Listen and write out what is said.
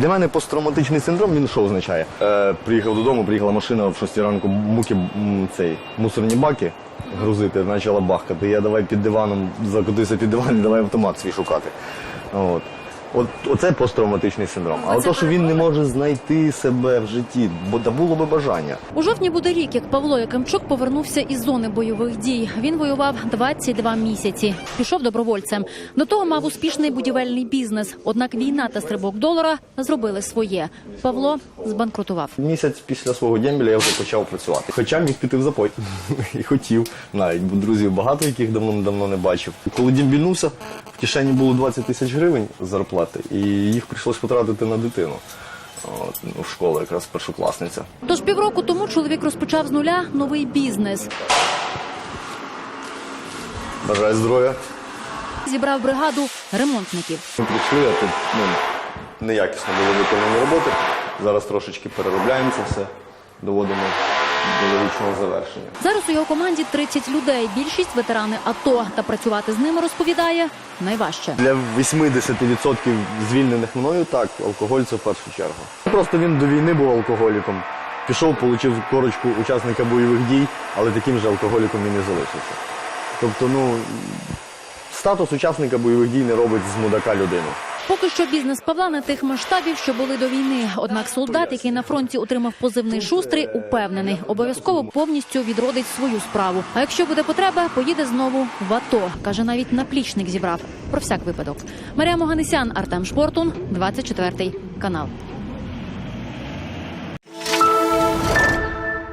Для мене посттравматичний синдром він що означає? Е, приїхав додому, приїхала машина в 6 ранку, муки цей мусорні баки грузити, почала бахкати. Я давай під диваном закотився під диван і давай автомат свій шукати. От. От оце посттравматичний синдром. А то, що він не може знайти себе в житті, бо да було би бажання. У жовтні буде рік, як Павло Якимчук повернувся із зони бойових дій. Він воював 22 місяці. Пішов добровольцем. До того мав успішний будівельний бізнес. Однак війна та стрибок долара зробили своє. Павло збанкрутував. Місяць після свого дембіля я вже почав працювати. Хоча міг піти в запой. І хотів навіть, бо друзів багато, яких давно давно не бачив. Коли дембільнувся, в кишені було 20 тисяч гривень зарплати, і їх прийшлось потратити на дитину. От, ну, в школу якраз першокласниця. Тож півроку тому чоловік розпочав з нуля новий бізнес. Бажаю здоров'я. Зібрав бригаду ремонтників. Ми прийшли, а тут ну, неякісно були виконані роботи. Зараз трошечки переробляємо це все, доводимо до логічного завершення. Зараз у його команді 30 людей. Більшість ветерани АТО. Та працювати з ними розповідає найважче. Для 80% звільнених мною так, алкоголь це в першу чергу. Просто він до війни був алкоголіком. Пішов, отримав корочку учасника бойових дій, але таким же алкоголіком і не залишився. Тобто, ну, статус учасника бойових дій не робить з мудака людину. Поки що бізнес Павла не тих масштабів, що були до війни. Однак солдат, який на фронті отримав позивний шустрий, упевнений, обов'язково повністю відродить свою справу. А якщо буде потреба, поїде знову в АТО. каже, навіть наплічник зібрав про всяк випадок. Марія Моганесян, Артем Шпортун, 24 канал.